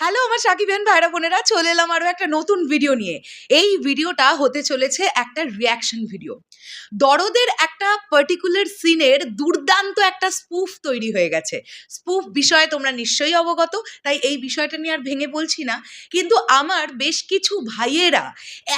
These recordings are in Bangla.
হ্যালো আমার সাকিবেন ভাইরা বোনেরা, চলে এলাম আরও একটা নতুন ভিডিও নিয়ে। এই ভিডিওটা হতে চলেছে একটা রিয়াকশন ভিডিও দরদের একটা পার্টিকুলার সিনের দুর্দান্ত একটা স্পুফ তৈরি হয়ে গেছে। স্পুফ বিষয়ে তোমরা নিশ্চয়ই অবগত, তাই এই বিষয়টা নিয়ে আর ভেঙে বলছি না। কিন্তু আমার বেশ কিছু ভাইয়েরা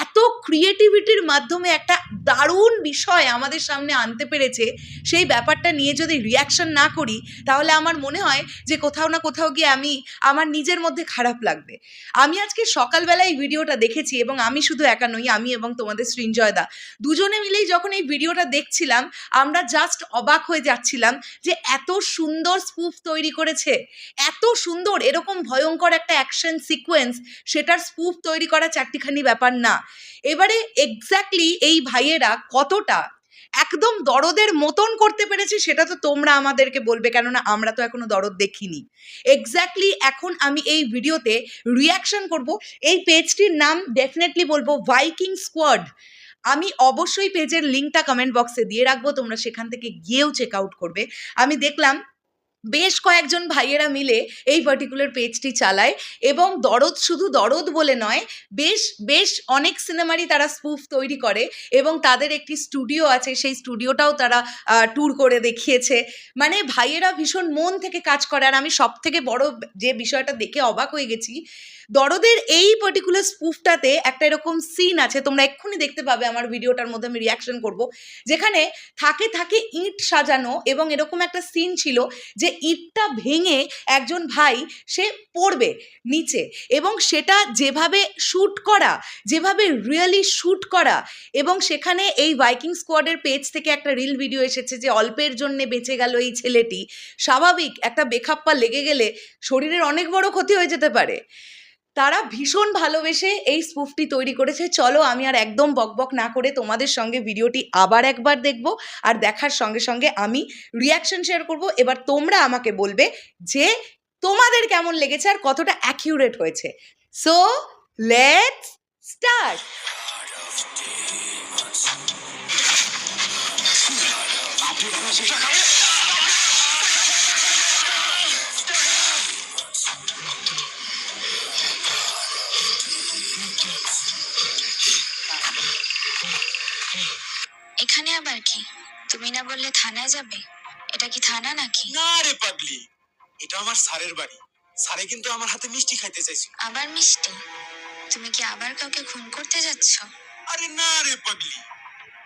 এত ক্রিয়েটিভিটির মাধ্যমে একটা দারুণ বিষয় আমাদের সামনে আনতে পেরেছে, সেই ব্যাপারটা নিয়ে যদি রিয়াকশন না করি, তাহলে আমার মনে হয় যে কোথাও না কোথাও গিয়ে আমি আমার নিজের মধ্যে খারাপ লাগবে। আমি আজকে সকালবেলা এই ভিডিওটা দেখেছি এবং আমি শুধু একা নই, আমি এবং তোমাদের সৃঞ্জয়দা দুজনে মিলেই যখন এই ভিডিওটা দেখছিলাম, আমরা জাস্ট অবাক হয়ে যাচ্ছিলাম যে এত সুন্দর স্পুফ তৈরি করেছে। এত সুন্দর, এরকম ভয়ঙ্কর একটা অ্যাকশন সিকোয়েন্স সেটার স্পুফ তৈরি করা চারটিখানি ব্যাপার না। এবারে এক্স্যাক্টলি এই ভাইয়েরা কতটা একদম দরদের মতন করতে পেরেছি, সেটা তো তোমরা আমাদেরকে বলবে, কেননা আমরা তো এখনও দরদ দেখিনি। এক্স্যাক্টলি এখন আমি এই ভিডিওতে রিয়াকশন করব। এই পেজটির নাম ডেফিনেটলি বলব ভাইকিং স্কোয়াড আমি অবশ্যই পেজের লিঙ্কটা কমেন্ট বক্সে দিয়ে রাখব, তোমরা সেখান থেকে গিয়েও চেক আউট করবে। আমি দেখলাম বেশ কয়েকজন ভাইয়েরা মিলে এই পার্টিকুলার পেজটি চালায় এবং দরদ শুধু দরদ বলে নয়, বেশ বেশ অনেক সিনেমারই তারা স্পুফ তৈরি করে এবং তাদের একটি স্টুডিও আছে, সেই স্টুডিওটাও তারা ট্যুর করে দেখিয়েছে। মানে ভাইয়েরা ভীষণ মন থেকে কাজ করে আর আমি সব থেকে বড় যে বিষয়টা দেখে অবাক হয়ে গেছি, দরদের এই পার্টিকুলার স্পুফটাতে একটা এরকম সিন আছে, তোমরা এক্ষুনি দেখতে পাবে আমার ভিডিওটার মধ্যে আমি রিয়াকশন করব, যেখানে থাকে থাকে ইট সাজানো এবং এরকম একটা সিন ছিল যে ইটটা ভেঙে একজন ভাই সে পড়বে নিচে এবং সেটা যেভাবে শ্যুট করা, যেভাবে রিয়েলি শ্যুট করা এবং সেখানে এই বাইকিং স্কোয়াডের পেজ থেকে একটা রিল ভিডিও এসেছে যে অল্পের জন্যে বেঁচে গেল এই ছেলেটি। স্বাভাবিক, একটা বেখাপ্পা লেগে গেলে শরীরের অনেক বড় ক্ষতি হয়ে যেতে পারে। তারা ভীষণ ভালোবেসে এই স্পুফটি তৈরি করেছে চলো আমি আর একদম বকবক না করে তোমাদের সঙ্গে ভিডিওটি আবার একবার দেখব আর দেখার সঙ্গে সঙ্গে আমি রিয়াকশন শেয়ার করব এবার তোমরা আমাকে বলবে যে তোমাদের কেমন লেগেছে আর কতটা অ্যাকিউরেট হয়েছে সো লেটস স্টার্ট এখানে যাবে? এটা কি থানা নাকি? না রে পাগলি এটা আমার স্যারের বাড়ি। স্যারে কিন্তু আমার হাতে মিষ্টি খাইতে চাইছিল আবার মিষ্টি? তুমি কি আবার কাউকে খুন করতে যাচ্ছ? আরে না রে পাগলি।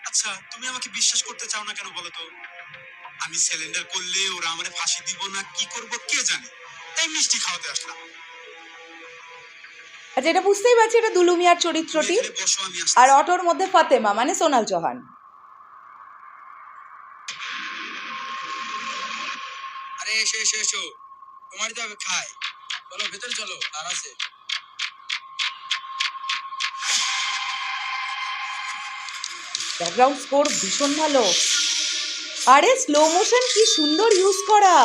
আচ্ছা তুমি আমাকে বিশ্বাস করতে চাও না কেন বলো তো? আমি সিলিন্ডার করলে ওরা আমারে ফাঁসি দিব না কি করব কে জানে? তাই মিষ্টি খাওয়াতে আসলাম। আচ্ছা এটা বুঝতেই পারছি এটা দুলুমিয়ার চরিত্রটি। এখানে বসো আমি আসছি। আর অটোর মধ্যে ফাতেমা মানে সোনাল চৌহান। তোমার তো খাই। চলো ভেতরে চলো, আর আছে। ব্যাকগ্রাউন্ড স্কোর ভীষণ ভালো। আরে স্লো মোশন কি সুন্দর ইউজ করা।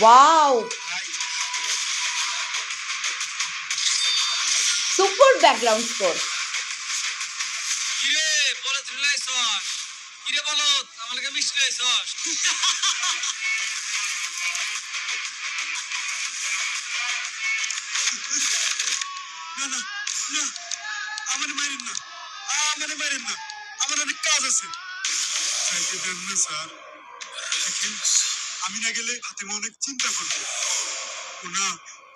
ওয়াও সুপার ব্যাকগ্রাউন্ড স্কোর লাইছস না না না আমার মারেন না আমার মারেন না আমার অনেক কাজ আছে চাইতে দেন না স্যার দেখেন আমি না গেলে হাতে অনেক চিন্তা করবে ও না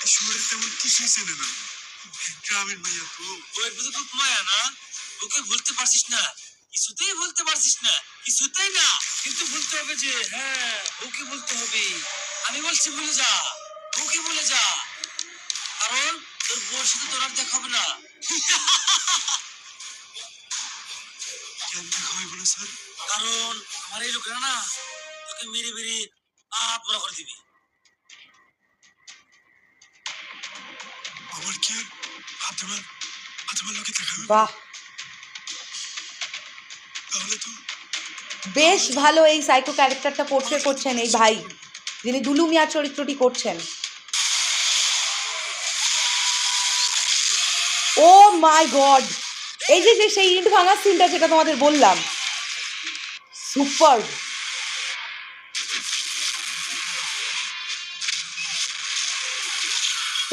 এই শহরের তেমন কিছুই চেনে না গ্রামের মাইয়া তো ওই বুঝে মায়া না ওকে ভুলতে পারছিস না কিছুতেই বলতে পারছিস না, কিছুতেই না। কিন্তু বলতে হবে যে হ্যাঁ ওকে বলতে হবে আমি বলছি ভুলে যা ওকে বলে যা। কারণ তোর বোর সাথে তোর আর দেখা হবে না। কেন দেখা হইব না স্যার? কারণ আমার এই লোকেরা না, তোকে মেরে মেরে আপ বড় করে দিবে। আমার কি? আর লোকে দেখা বাহ। বেশ ভালো এই সাইকো ক্যারেক্টারটা পোর্ট্রে করছেন এই ভাই, যিনি দুলুমিয়া চরিত্রটি করছেন। Oh my God! এই যে যে, সেই ইট ভাঙার সিনটা যেটা তোমাদের বললাম। সুপার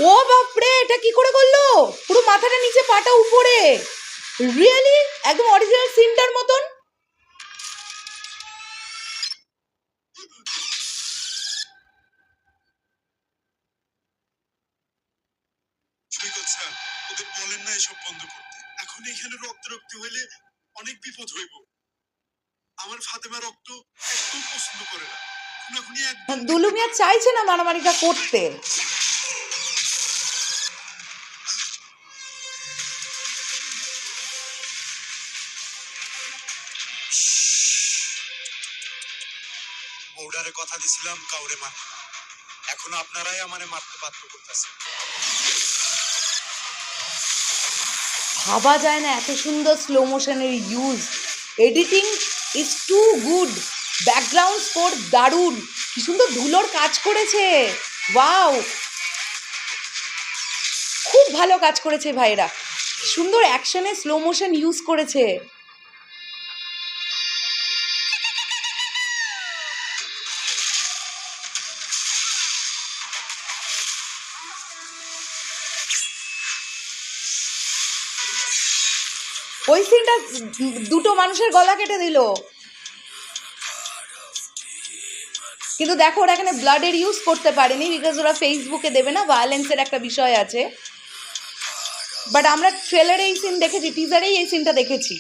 ও বাপরে, এটা কি করে করল? পুরো মাথাটা নিচে পাটা উপরে। রিয়েলি একদম অরিজিনাল সিনটার মতন সৈকত স্যার ওদের বলেন না এসব বন্ধ করতে এখন এখানে রক্ত রক্ত হইলে অনেক বিপদ হইব। আমার ফাতেমা রক্ত একদম পছন্দ করে না। খুনাখুনি একদম দুলু মিয়া চাইছে না মারামারিটা করতে। বৌডারে কথা দিছিলাম কাউরে মারতে এখন আপনারাই আমারে মারতে বাধ্য করতেছে ভাবা যায় না এত সুন্দর slow মোশনের use editing is too good background score দারুণ। কি সুন্দর ধুলোর কাজ করেছে। ওয়াও খুব ভালো কাজ করেছে ভাইরা সুন্দর অ্যাকশনে স্লো মোশন ইউজ করেছে। ওই সিনটা দুটো মানুষের গলা কেটে দিল। কিন্তু দেখো ওরা এখানে ব্লাডের ইউজ করতে পারেনি বিকজ ওরা ফেসবুকে দেবে না ভায়োলেন্সের একটা বিষয় আছে। বাট আমরা ট্রেলারে এই সিন দেখেছি টিজারেই এই সিনটা দেখেছি।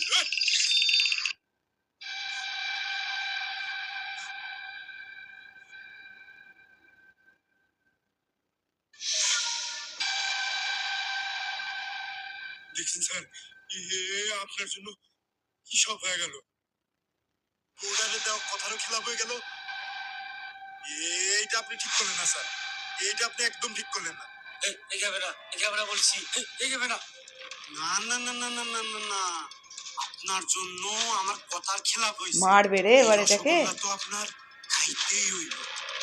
দেখছেন স্যার এ আপনার জন্য কি সব হয়ে গেল বৌডারে দেওয়া কথারও খেলাপ হয়ে গেল এইটা আপনি ঠিক করলেন না স্যার এইটা আপনি একদম ঠিক করলেন না এগাবে না এগাবে না বলছি এগাবে না না না না না না না না না আপনার জন্য আমার কথার খেলাপ হয়েছে মারবে রে এবার এটাকে তো আপনার খাইতেই হইল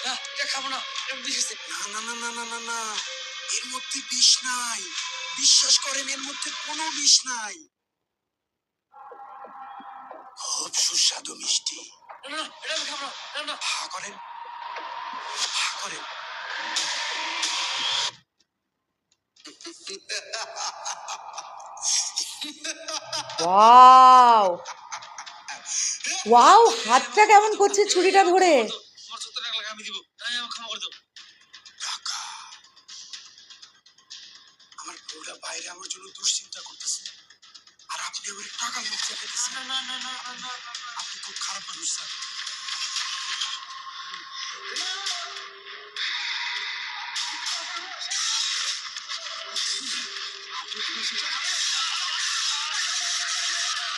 না এটা খাব না এটা বিষ আছে। না না না না না না না এর মধ্যে বিষ নাই বিশ্বাস করেন এর মধ্যে কোনো বিষ নাই। খুব সুস্বাদু মিষ্টি। হা করেন হা করেন। ওয়াও! ওয়াও হাতটা কেমন করছে ছুরিটা ধরে? আমার বউটা বাইরে আমার জন্য দুশ্চিন্তা করতেছে। আর আপনি আমার টাকা লোক চাইতেছেন না না না না না না না। আপনি খুব খারাপ মানুষ স্যার।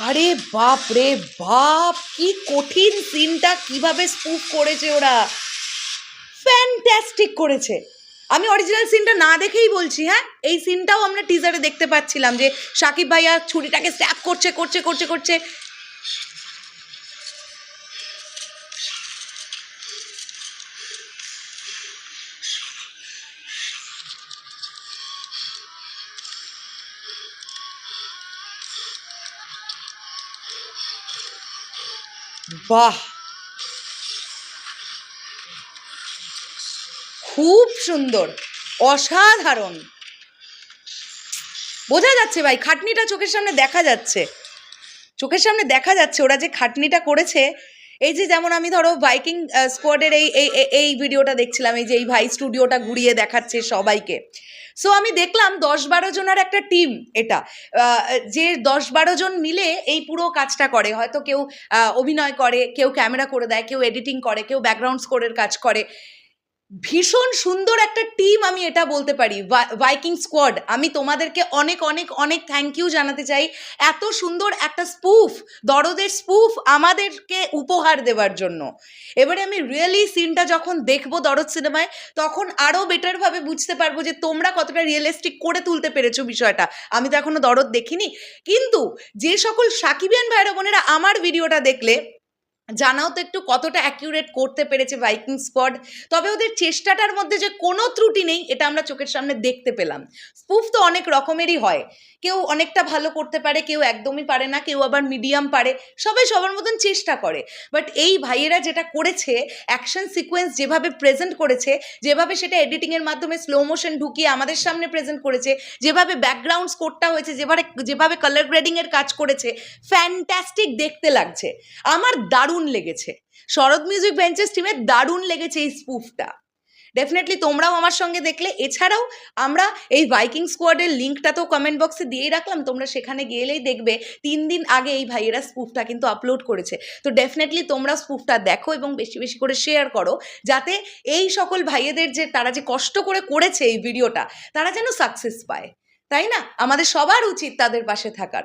আরে বাপ রে বাপ কি কঠিন সিনটা কীভাবে স্পুফ করেছে ওরা। ফ্যান্টাস্টিক করেছে। আমি অরিজিনাল সিনটা না দেখেই বলছি হ্যাঁ? এই সিনটাও আমরা টিজারে দেখতে পাচ্ছিলাম যে সাকিব ভাইয়া ছুরিটাকে স্ট্যাপ করছে করছে করছে করছে। বাহ! খুব সুন্দর, অসাধারণ। বোঝা যাচ্ছে ভাই, খাটনিটা চোখের সামনে দেখা যাচ্ছে। চোখের সামনে দেখা যাচ্ছে, ওরা যে খাটনিটা করেছে, এই যে যেমন আমি ধরো বাইকিং স্কোয়াডের এই এই, এই- ভিডিওটা দেখছিলাম, এই যে এই ভাই স্টুডিওটা ঘুরিয়ে দেখাচ্ছে সবাইকে। সো আমি দেখলাম দশ বারো জনের একটা টিম এটা। যে দশ বারো জন মিলে এই পুরো কাজটা করে। হয়তো কেউ অভিনয় করে, কেউ ক্যামেরা করে দেয়, কেউ এডিটিং করে, কেউ ব্যাকগ্রাউন্ড স্কোরের কাজ করে। ভীষণ সুন্দর একটা টিম আমি এটা বলতে পারি ভাইকিং স্কোয়াড আমি তোমাদেরকে অনেক অনেক অনেক থ্যাংক ইউ জানাতে চাই। এত সুন্দর একটা স্পুফ দরদের স্পুফ আমাদেরকে উপহার দেওয়ার জন্য। এবারে আমি রিয়েলি সিনটা যখন দেখব দরদ সিনেমায় তখন আরও বেটারভাবে বুঝতে পারব যে তোমরা কতটা রিয়েলিস্টিক করে তুলতে পেরেছ বিষয়টা। আমি তো এখনও দরদ দেখিনি। কিন্তু যে সকল সাকিবিয়ান ভাইরা বোনেরা আমার ভিডিওটা দেখলে জানাও তো একটু কতটা অ্যাকিউরেট করতে পেরেছে ভাইকিং স্কোয়াড তবে ওদের চেষ্টাটার মধ্যে যে কোনো ত্রুটি নেই, এটা আমরা চোখের সামনে দেখতে পেলাম। স্পুফ তো অনেক রকমেরই হয়। কেউ অনেকটা ভালো করতে পারে, কেউ একদমই পারে না, কেউ আবার মিডিয়াম পারে। সবাই সবার মতন চেষ্টা করে। বাট এই ভাইয়েরা যেটা করেছে অ্যাকশন সিকোয়েন্স যেভাবে প্রেজেন্ট করেছে, যেভাবে সেটা এডিটিংয়ের মাধ্যমে স্লো মোশন ঢুকিয়ে আমাদের সামনে প্রেজেন্ট করেছে, যেভাবে ব্যাকগ্রাউন্ড স্কোরটা হয়েছে, যেভাবে যেভাবে কালার গ্রেডিংয়ের কাজ করেছে ফ্যান্টাস্টিক দেখতে লাগছে। আমার দারুণ লেগেছে। শরৎ মিউজিক বেঞ্চেস টিমের দারুণ লেগেছে এই স্পুফটা ডেফিনেটলি তোমরাও আমার সঙ্গে দেখলে। এছাড়াও আমরা এই বাইকিং স্কোয়াডের লিঙ্কটা তো কমেন্ট বক্সে দিয়েই রাখলাম। তোমরা সেখানে গেলেই দেখবে তিন দিন আগে এই ভাইয়েরা স্পুফটা কিন্তু আপলোড করেছে। তো ডেফিনেটলি তোমরা স্পুফটা দেখো এবং বেশি বেশি করে শেয়ার করো যাতে এই সকল ভাইয়েদের যে তারা যে কষ্ট করে করেছে এই ভিডিওটা তারা যেন সাকসেস পায়। তাই না? আমাদের সবার উচিত তাদের পাশে থাকার।